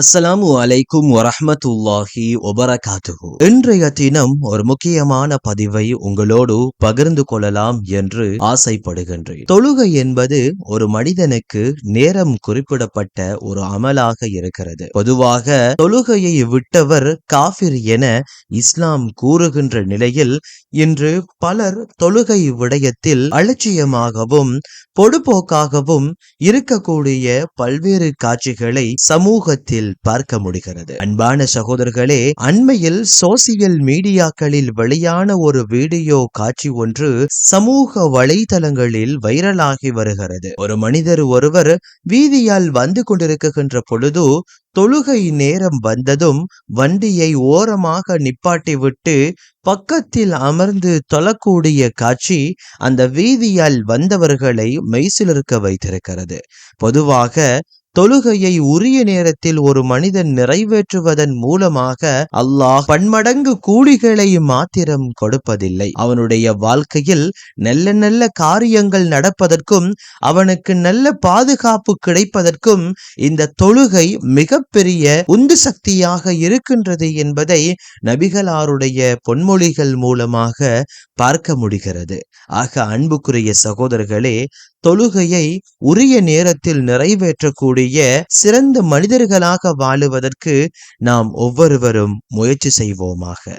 அஸ்ஸலாமு அலைக்கும் வரஹ்மத்துல்லாஹி வபரகாத்துஹு. இன்றைய தினம் ஒரு முக்கியமான பதிவை உங்களோடு பகிர்ந்து கொள்ளலாம் என்று ஆசைப்படுகின்றேன். தொழுகை என்பது ஒரு மனிதனுக்கு நேரம் குறிப்பிடப்பட்ட ஒரு அமலாக இருக்கிறது. பொதுவாக தொழுகையை விட்டவர் காஃபிர் என இஸ்லாம் கூறுகின்ற நிலையில் இன்று பலர் தொழுகை விடயத்தில் அலட்சியமாகவும் பொடுபோக்காகவும் இருக்கக்கூடிய பல்வேறு காட்சிகளை சமூகத்தில் பார்க்க முடிகிறது. அன்பான சகோதரர்களே அண்மையில் சோசியல் மீடியாக்களில் வெளியான ஒரு வீடியோ காட்சி ஒன்று சமூக வலைதளங்களில் வைரலாகி வருகிறது. ஒரு மனிதர் ஒருவர் வீதியால் வந்து கொண்டிருக்கின்ற பொழுது தொழுகை நேரம் வந்ததும் வண்டியை ஓரமாக நிப்பாட்டிவிட்டு பக்கத்தில் அமர்ந்து தொழக்கூடிய காட்சி அந்த வீதியால் வந்தவர்களை மெய்சிலிருக்க வைத்திருக்கிறது. பொதுவாக தொழுகையை உரிய நேரத்தில் ஒரு மனிதன் நிறைவேற்றுவதன் மூலமாக அல்லாஹ் பன்மடங்கு கூலிகளை மாத்திரம் கொடுப்பதில்லை. அவனுடைய வாழ்க்கையில் நல்ல நல்ல காரியங்கள் நடப்பதற்கும் அவனுக்கு நல்ல பாதுகாப்பு கிடைப்பதற்கும் இந்த தொழுகை மிகப்பெரிய உந்து சக்தியாக இருக்கின்றது என்பதை நபிகளாருடைய பொன்மொழிகள் மூலமாக பார்க்க முடிகிறது. ஆக அன்புக்குரிய சகோதரர்களே தொழுகையை உரிய நேரத்தில் நிறைவேற்றக்கூடிய சிறந்த மனிதர்களாக வாழுவதற்கு நாம் ஒவ்வொருவரும் முயற்சி செய்வோமாக.